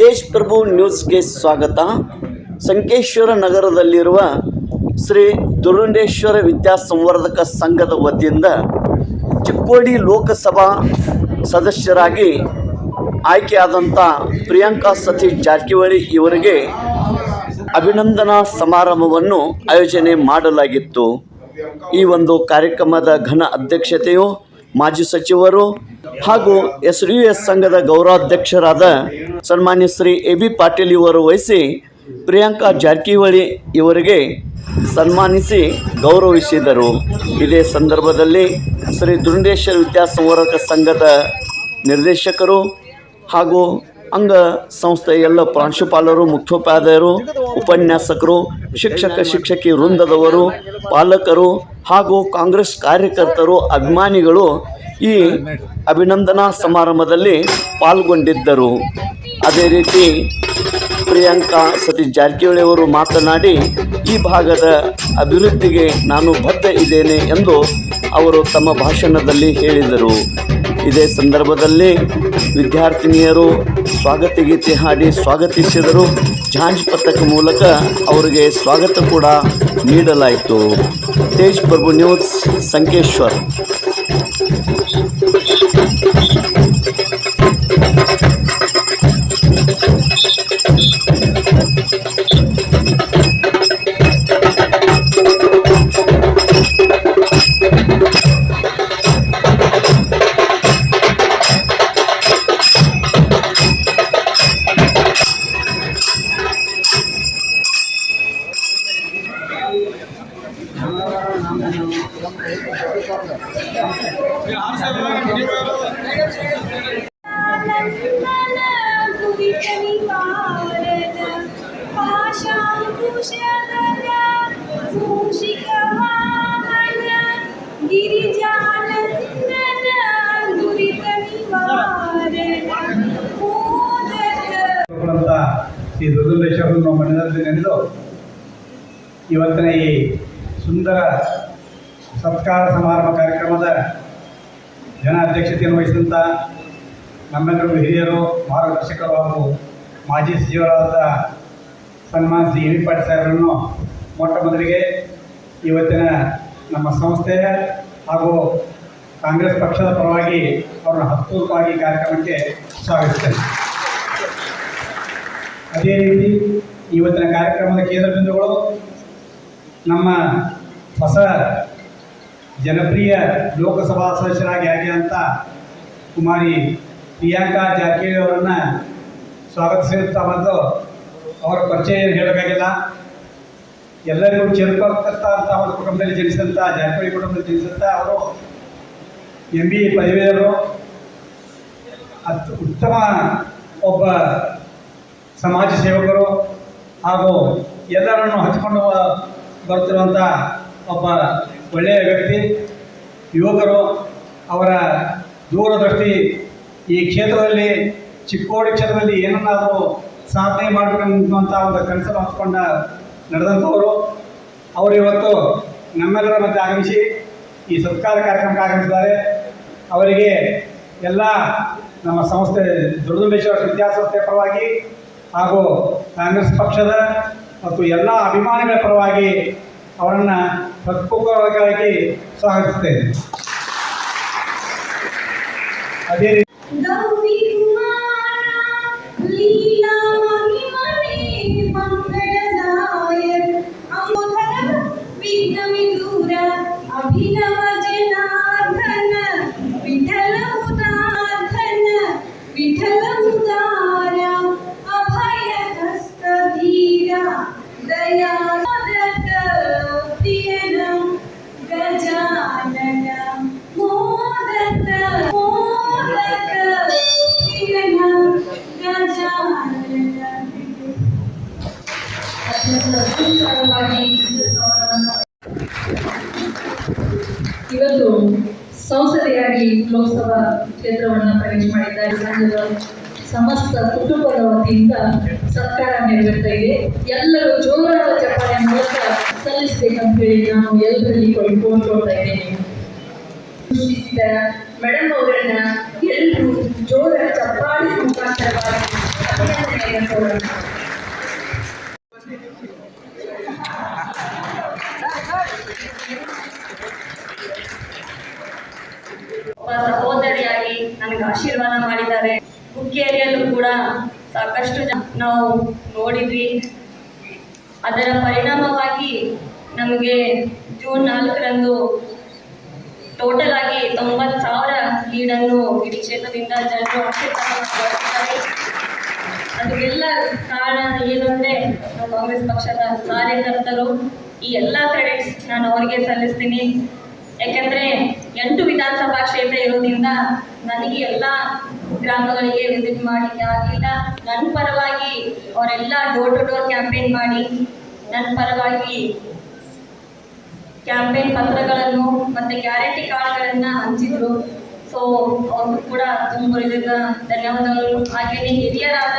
ತೇಜ್ ಪ್ರಭು ನ್ಯೂಸ್ಗೆ ಸ್ವಾಗತ. ಸಂಕೇಶ್ವರ ನಗರದಲ್ಲಿರುವ ಶ್ರೀ ದುರುಂಡೇಶ್ವರ ವಿದ್ಯಾಸಂವರ್ಧಕ ಸಂಘದ ವತಿಯಿಂದ ಚಿಕ್ಕೋಡಿ ಲೋಕಸಭಾ ಸದಸ್ಯರಾಗಿ ಆಯ್ಕೆಯಾದಂಥ ಪ್ರಿಯಾಂಕಾ ಸತೀಶ್ ಜಾರಕಿಹೊಳಿ ಇವರಿಗೆ ಅಭಿನಂದನಾ ಸಮಾರಂಭವನ್ನು ಆಯೋಜನೆ ಮಾಡಲಾಗಿತ್ತು. ಈ ಒಂದು ಕಾರ್ಯಕ್ರಮದ ಘನ ಅಧ್ಯಕ್ಷತೆಯು ಮಾಜಿ ಸಚಿವರು ಹಾಗೂ ಎಸ್ ಡಿ ಎಸ್ ಸಂಘದ ಗೌರವಾಧ್ಯಕ್ಷರಾದ ಸನ್ಮಾನ್ಯ ಶ್ರೀ ಎ ಬಿ ಪಾಟೀಲ್ ಇವರು ವಹಿಸಿ ಪ್ರಿಯಾಂಕಾ ಜಾರಕಿಹೊಳಿ ಇವರಿಗೆ ಸನ್ಮಾನಿಸಿ ಗೌರವಿಸಿದರು. ಇದೇ ಸಂದರ್ಭದಲ್ಲಿ ಶ್ರೀ ದುರುಂಡೇಶ್ವರ ವಿದ್ಯಾಸಂವರ್ಧಕ ಸಂಘದ ನಿರ್ದೇಶಕರು ಹಾಗೂ ಅಂಗ ಸಂಸ್ಥೆಯ ಎಲ್ಲ ಪ್ರಾಂಶುಪಾಲರು, ಮುಖ್ಯೋಪಾಧ್ಯಾಯರು, ಉಪನ್ಯಾಸಕರು, ಶಿಕ್ಷಕ, ಶಿಕ್ಷಕಿ ವೃಂದದವರು, ಪಾಲಕರು ಹಾಗೂ ಕಾಂಗ್ರೆಸ್ ಕಾರ್ಯಕರ್ತರು, ಅಭಿಮಾನಿಗಳು ಈ ಅಭಿನಂದನಾ ಸಮಾರಂಭದಲ್ಲಿ ಪಾಲ್ಗೊಂಡಿದ್ದರು. ಅದೇ ರೀತಿ ಪ್ರಿಯಾಂಕಾ ಸತೀಶ್ ಜಾರಕಿಹೊಳಿ ಅವರು ಮಾತನಾಡಿ, ಈ ಭಾಗದ ಅಭಿವೃದ್ಧಿಗೆ ನಾನು ಬದ್ಧ ಇದ್ದೇನೆ ಎಂದು ಅವರು ತಮ್ಮ ಭಾಷಣದಲ್ಲಿ ಹೇಳಿದರು. ಇದೇ ಸಂದರ್ಭದಲ್ಲಿ ವಿದ್ಯಾರ್ಥಿನಿಯರು ಸ್ವಾಗತ ಗೀತೆ ಹಾಡಿ ಸ್ವಾಗತಿಸಿದರು. ಝಾಂಜ್ ಪಥಕ ಮೂಲಕ ಅವರಿಗೆ ಸ್ವಾಗತ ಕೂಡ ನೀಡಲಾಯಿತು. ತೇಜ್ ಪ್ರಭು ನ್ಯೂಸ್ ಸಂಕೇಶ್ವರ್. ಶ್ರೀ ದುರ್ಗೇಶ್ವರನ್ನು ಮನೆಯಲ್ಲಿ ನೆನೆದು ಇವತ್ತಿನ ಈ ಸುಂದರ ಸತ್ಕಾರ ಸಮಾರಂಭ ಕಾರ್ಯಕ್ರಮದ ಜನ ಅಧ್ಯಕ್ಷತೆಯನ್ನು ವಹಿಸಿದಂಥ ನಮ್ಮೆಲ್ಲರೂ ಹಿರಿಯರು, ಮಾರ್ಗದರ್ಶಕರು ಹಾಗೂ ಮಾಜಿ ಸಚಿವರಾದ ಸನ್ಮಾನ್ ಶ್ರೀ ಎ ಪಾಟೀಲ್ ಸಾಹೇಬರನ್ನು ಮೊಟ್ಟ ಮೊದಲಿಗೆ ಇವತ್ತಿನ ನಮ್ಮ ಸಂಸ್ಥೆಯ ಹಾಗೂ ಕಾಂಗ್ರೆಸ್ ಪಕ್ಷದ ಪರವಾಗಿ ಅವರನ್ನು ಹತ್ತೂರವಾಗಿ ಕಾರ್ಯಕ್ರಮಕ್ಕೆ ಸ್ವಾಗತಿಸ್ತೇನೆ. ಅದೇ ರೀತಿ ಇವತ್ತಿನ ಕಾರ್ಯಕ್ರಮದ ಕೇಂದ್ರ ಬಿಂದುಗಳು ನಮ್ಮ ಹೊಸ ಜನಪ್ರಿಯ ಲೋಕಸಭಾ ಸದಸ್ಯರಾಗಿ ಆಯ್ಕೆಯಾದಂಥ ಕುಮಾರಿ ಪ್ರಿಯಾಂಕಾ ಜಾರಕಿಹೊಳಿ ಅವರನ್ನು ಸ್ವಾಗತಿಸುತ್ತಾ ಬಂದು ಅವರ ಪರಿಚಯ ಏನು ಹೇಳಬೇಕಾಗಿಲ್ಲ. ಎಲ್ಲರಿಗೂ ಚೆಲ್ಪಕ್ಕಂಥ ಅಂತ ಅವರ ಕುಟುಂಬದಲ್ಲಿ ಜನಿಸಿದಂಥ ಜಾರಕಿಹೊಳಿ ಕುಟುಂಬದಲ್ಲಿ ಜನಿಸಿದಂಥ ಅವರು ಎಂ ಬಿ ಪದವೀಧರರು. ಅತ್ ಉತ್ತಮ ಒಬ್ಬ ಸಮಾಜ ಸೇವಕರು ಹಾಗೂ ಎಲ್ಲರನ್ನು ಹಚ್ಕೊಂಡು ಬರುತ್ತಿರುವಂಥ ಒಬ್ಬ ಒಳ್ಳೆಯ ವ್ಯಕ್ತಿ, ಯುವಕರು, ಅವರ ದೂರದೃಷ್ಟಿ ಈ ಕ್ಷೇತ್ರದಲ್ಲಿ, ಚಿಕ್ಕೋಡಿ ಕ್ಷೇತ್ರದಲ್ಲಿ ಏನನ್ನಾದರೂ ಸಾಧನೆ ಮಾಡಬೇಕನ್ನುವಂಥ ಒಂದು ಕನಸನ್ನು ಹೊತ್ಕೊಂಡ ನಡೆದಂಥವರು. ಅವರು ಇವತ್ತು ನಮ್ಮೆಲ್ಲರ ಮಧ್ಯೆ ಆಗಮಿಸಿ ಈ ಸತ್ಕಾರ ಕಾರ್ಯಕ್ರಮಕ್ಕೆ ಆಗಮಿಸಿದ್ದಾರೆ. ಅವರಿಗೆ ಎಲ್ಲ ನಮ್ಮ ಸಂಸ್ಥೆ ದುರ್ದುಂಬೇಶ್ವರ ವಿದ್ಯಾಸಂಸ್ಥೆ ಪರವಾಗಿ ಹಾಗೂ ಕಾಂಗ್ರೆಸ್ ಪಕ್ಷದ ಮತ್ತು ಎಲ್ಲ ಅಭಿಮಾನಿಗಳ ಪರವಾಗಿ ಅವರನ್ನು ಪ್ರತ್ಯೇಕವಾಗಿ ಸ್ವಾಗತಿಸ್ತೇನೆ ಅದೇ ಇವತ್ತು ಸಂಸದೆಯಾಗಿ ಲೋಕಸಭಾ ಕ್ಷೇತ್ರವನ್ನು ಪ್ರವೇಶ ಮಾಡಿದ್ದಾರೆ. ಸಂಘದ ಸಮಸ್ತ ಕುಟುಂಬದ ವತಿಯಿಂದ ಸತ್ಕಾರ ನೆರವೇರ್ತಾ ಇದೆ. ಎಲ್ಲರೂ ಜೋರಾದ ಚಪ್ಪಾಳೆ ಮೂಲಕ ಸಲ್ಲಿಸಬೇಕಂತ ಹೇಳಿ ನಾನು ಎಲ್ಲರಲ್ಲಿ ಕೋರ್ಕೊಳ್ತಾ ಇದ್ದೇನೆ. ಮೇಡಮ್ ಅವರನ್ನ ಎಲ್ಲರೂ ಜೋರ ಚಪ್ಪಾಳೆ ಮುಖಾಂತರವಾಗಿ ಅಭಿನಂದನೆಯನ್ನು ಕೋರೋಣ. ಸಹೋದರಿಯಾಗಿ ನನಗೆ ಆಶೀರ್ವಾದ ಮಾಡಿದ್ದಾರೆ. ಹುಕ್ಕೇರಿಯಲ್ಲೂ ಕೂಡ ಸಾಕಷ್ಟು ಜನ ನಾವು ನೋಡಿದ್ವಿ. ಅದರ ಪರಿಣಾಮವಾಗಿ ನಮಗೆ ಜೂನ್ ನಾಲ್ಕರಂದು ಟೋಟಲ್ ಆಗಿ ತೊಂಬತ್ತು ಸಾವಿರ ಲೀಡನ್ನು ಇಡೀ ಕ್ಷೇತ್ರದಿಂದ ಜನರು ಆಶೀರ್ವಾದ ಅದಕ್ಕೆಲ್ಲ ಕಾರಣ ಏನು ಅಂದರೆ ಕಾಂಗ್ರೆಸ್ ಪಕ್ಷದ ಕಾರ್ಯಕರ್ತರು ಈ ಎಲ್ಲ ಕ್ರೆಡಿಟ್ಸ್ ನಾನು ಅವರಿಗೆ ಸಲ್ಲಿಸ್ತೀನಿ. ಯಾಕೆಂದರೆ ಎಂಟು ವಿಧಾನಸಭಾ ಕ್ಷೇತ್ರ ಇರೋದ್ರಿಂದ ನನಗೆ ಎಲ್ಲ ಗ್ರಾಮಗಳಿಗೆ ವಿಸಿಟ್ ಮಾಡಿ ಆಗಿಲ್ಲ ನನ್ನ ಪರವಾಗಿ ಅವರೆಲ್ಲ ಡೋರ್ ಟು ಡೋರ್ ಕ್ಯಾಂಪೇನ್ ಮಾಡಿ ನನ್ನ ಪರವಾಗಿ ಕ್ಯಾಂಪೇನ್ ಪತ್ರಗಳನ್ನು ಮತ್ತೆ ಗ್ಯಾರಂಟಿ ಕಾರ್ಡ್ಗಳನ್ನು ಹಂಚಿದ್ರು. ಸೊ ಅವ್ರಿಗೂ ಕೂಡ ತುಂಬ ಧನ್ಯವಾದಗಳು. ಹಾಗೆಯೇ ಹಿರಿಯರಾದ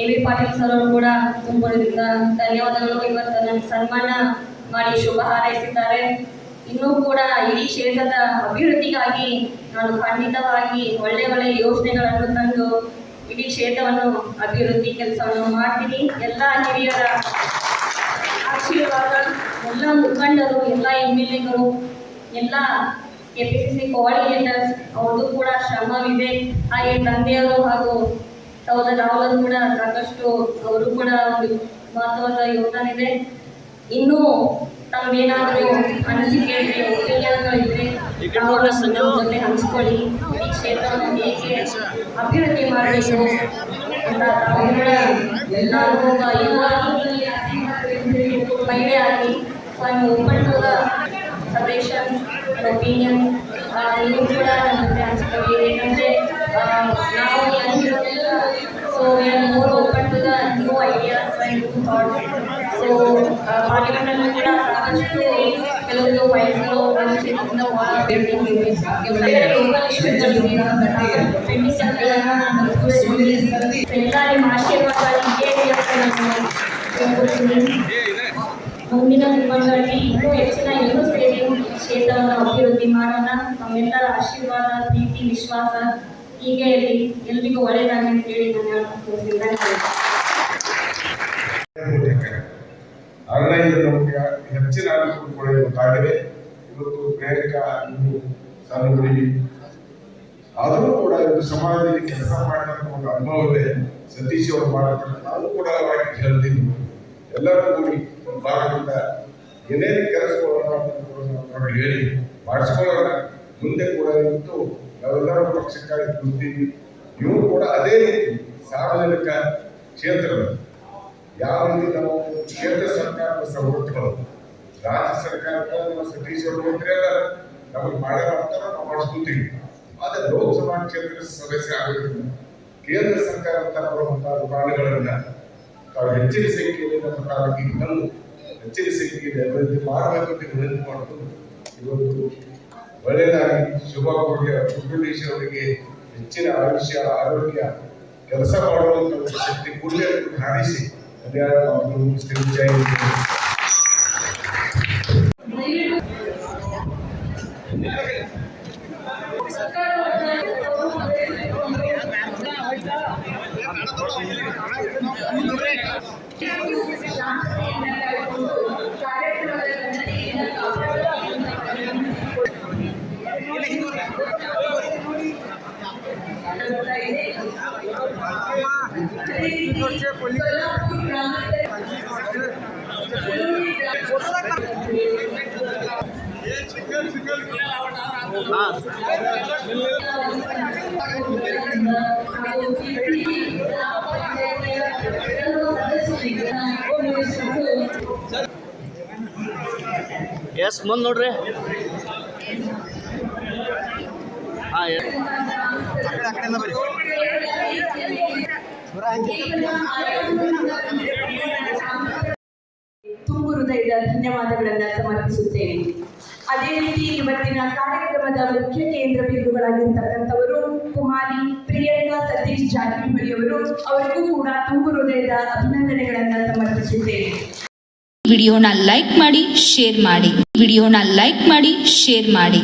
ಎ ವಿ ಪಾಟೀಲ್ ಸರ್ ಅವರು ಕೂಡ ತುಂಬ ಧನ್ಯವಾದಗಳು. ಇವತ್ತು ನನ್ನ ಸನ್ಮಾನ ಮಾಡಿ ಶುಭ ಹಾರೈಸಿದ್ದಾರೆ. ಇನ್ನೂ ಕೂಡ ಇಡೀ ಕ್ಷೇತ್ರದ ಅಭಿವೃದ್ಧಿಗಾಗಿ ನಾನು ಖಂಡಿತವಾಗಿ ಒಳ್ಳೆ ಒಳ್ಳೆ ಯೋಜನೆಗಳನ್ನು ತಂದು ಇಡೀ ಕ್ಷೇತ್ರವನ್ನು ಅಭಿವೃದ್ಧಿ ಕೆಲಸವನ್ನು ಮಾಡ್ತೀನಿ. ಎಲ್ಲ ಹಿರಿಯರ ಆಶೀರ್ವಾದ, ಎಲ್ಲ ಮುಖಂಡರು, ಎಲ್ಲ ಎಂ ಎಲ್ ಎಗಳು ಎಲ್ಲ K P C C coordinators, ಅವ್ರದ್ದು ಕೂಡ ಶ್ರಮವಿದೆ. ಹಾಗೆ ತಂದೆಯವರು ಹಾಗೂ ಸಹೋದರ ರಾಹುಲ್ ಕೂಡ ಸಾಕಷ್ಟು, ಅವರು ಕೂಡ ಒಂದು ಮಹತ್ವದ ಯೋಗದಾನ ಇದೆ. ಇನ್ನೂ ತಮ್ಮೇನಾದರೂ ಅನಿಸಿಕೆ ಇದ್ರೆ ಒಪಿನಿಯನ್ಗಳಿದ್ರೆ ತಾವು ನಮ್ಮ ಜೊತೆ ಹಂಚ್ಕೊಳ್ಳಿ ಈ ಕ್ಷೇತ್ರವನ್ನು ಹೇಗೆ ಅಭಿವೃದ್ಧಿ ಮಾಡಬೇಕು ಅಂತ ತಾವು ಕೂಡ ಎಲ್ಲರೂ ಒಬ್ಬ ಯುವ ಮಹಿಳೆ ಆಗಿ so I open to the suggestion opinion ನೀವು ಕೂಡ ನನ್ನ ಜೊತೆ ಹಂಚ್ಕೊಳ್ಳಿ ಏನಂದರೆ ನಾವು young so we are more open to the new ideas and new thoughts so ಪಾರ್ಲಿಮೆಂಟಲ್ಲೂ ಕೂಡ ಸಾಕಷ್ಟು ಕೆಲವೊಂದು ಫೈಲ್ಸ್ಗಳು ನಮ್ಮ ಕ್ಷೇತ್ರದಿಂದ ಭಾಳ ಪೆಂಡಿಂಗ್ ಇವೆ ಲೋಕಲ್ ಇಶ್ಯೂಗಳಿವೆ ಎಲ್ಲ ನಿಮ್ಮ ಆಶೀರ್ವಾದ ಹೀಗೆ ಅಂತ ನಾನು ಕೇಳ್ಕೊಳ್ತೀನಿ. ಮುಂದಿನ ದಿನಗಳಲ್ಲಿ ಇನ್ನೂ ಹೆಚ್ಚಿನ ಇನ್ನೂ ಸೇರಿ ಕ್ಷೇತ್ರವನ್ನು ಅಭಿವೃದ್ಧಿ ಮಾಡೋಣ ನಮ್ಮೆಲ್ಲರ ಆಶೀರ್ವಾದ ಪ್ರೀತಿ ವಿಶ್ವಾಸ ಹೀಗೆ ಇರಲಿ ಎಲ್ರಿಗೂ ಒಳ್ಳೆಯದಾಗಲಿ ಅಂತ ಹೇಳಿ ನಾನು ಹೇಳ್ತೀನಿ ಆದರೆ ಇದು ನಮಗೆ ಹೆಚ್ಚಿನ ಅನುಕೂಲ ಕೊಡಬೇಕಾಗಿದೆ. ಇವತ್ತಾಗಿದೆ ಇವತ್ತು ಪ್ರೇರಕ ಸಾನುಗುಡಿ ಆದರೂ ಕೂಡ ಇದು ಸಮಾಜದಲ್ಲಿ ಕೆಲಸ ಮಾಡಿದಂತ ಒಂದು ಅನುಭವವೇ ಸತೀಶ್ ಅವರು ಮಾಡತಕ್ಕ ನಾನು ಕೂಡ ಅವರಿಗೆ ಹೇಳ್ತೀನಿ. ಎಲ್ಲರೂ ಕೂಡಿ ಒಂದು ಭಾಗದಿಂದ ಏನೇನು ನಾವು ಹೇಳಿ ಮಾಡಿಸ್ಕೊಳ್ಳೋಣ. ಮುಂದೆ ಕೂಡ ಇವತ್ತು ನಾವೆಲ್ಲರೂ ಪಕ್ಷಕ್ಕಾಗಿ ಕೂರ್ತೀವಿ. ಇವರು ಕೂಡ ಅದೇ ರೀತಿ ಸಾರ್ವಜನಿಕ ಕ್ಷೇತ್ರದ ಯಾವ ರೀತಿ ನಾವು ಕೇಂದ್ರ ಸರ್ಕಾರದ ಸವಲತ್ತುಗಳು, ರಾಜ್ಯ ಸರ್ಕಾರದ ನಮ್ಮ ಸತೀಶ್ ಅವರು ಮಂತ್ರಿಯಲ್ಲ ನಮಗೆ ಮಾಡ್ಯಾರ ಅಂತ ನಾವು ಮಾಡಿಸ್ಕೊತೀವಿ. ಆದರೆ ಲೋಕಸಭಾ ಕ್ಷೇತ್ರದ ಸದಸ್ಯ ಆಗೋದ್ರಿಂದ ಕೇಂದ್ರ ಸರ್ಕಾರದ ಬರುವಂತಹ ಅನುದಾನಗಳನ್ನ ತಾವು ಹೆಚ್ಚಿನ ಸಂಖ್ಯೆಯಲ್ಲಿ ನಮ್ಮ ತಾಲೂಕಿಗೆ ತಂದು, ಹೆಚ್ಚಿನ ಸಂಖ್ಯೆಯಲ್ಲಿ ಅಭಿವೃದ್ಧಿ ಮಾಡಬೇಕು ಅಂತ ವಿನಂತಿ ಮಾಡಿಕೊಂಡು ಇವತ್ತು ಒಳ್ಳೆಯದಾಗಿ ಶುಭ ಕೊಡುಗೆ ಸುಬ್ರಹ್ಮಣ್ಯೇಶ್ವರ ಅವರಿಗೆ ಹೆಚ್ಚಿನ ಆಯುಷ್ಯ, ಆರೋಗ್ಯ, ಕೆಲಸ ಮಾಡುವಂತ ಒಂದು ಶಕ್ತಿ ಕೂಡಲೇ ಹಾರಿಸಿ అధికారులు అందరూ స్థిరించాయి Thank you. ಎಸ್ ಮುಂದೆ ನೋಡ್ರಿ. ಹಾಂ ತುಂಬು ಹೃದಯದ ಧನ್ಯವಾದಗಳನ್ನು ಸಮರ್ಪಿಸುತ್ತೇನೆ. ಅದೇ ರೀತಿ ಇವತ್ತಿನ ಕಾರ್ಯಕ್ರಮದ ಮುಖ್ಯ ಕೇಂದ್ರ ಬಿಂದುಗಳಾಗಿರ್ತಕ್ಕಂಥವರು ಕುಮಾರಿ, ಪ್ರಿಯಾಂಕಾ, ಸತೀಶ್ ಜಾರಕಿಹೊಳಿಯವರು ಅವರಿಗೂ ಕೂಡ ತುಂಬು ಹೃದಯದ ಅಭಿನಂದನೆಗಳನ್ನು ಸಮರ್ಪಿಸುತ್ತೇನೆ. ವಿಡಿಯೋನ ಲೈಕ್ ಮಾಡಿ, ಶೇರ್ ಮಾಡಿ. ವಿಡಿಯೋನ ಲೈಕ್ ಮಾಡಿ, ಶೇರ್ ಮಾಡಿ.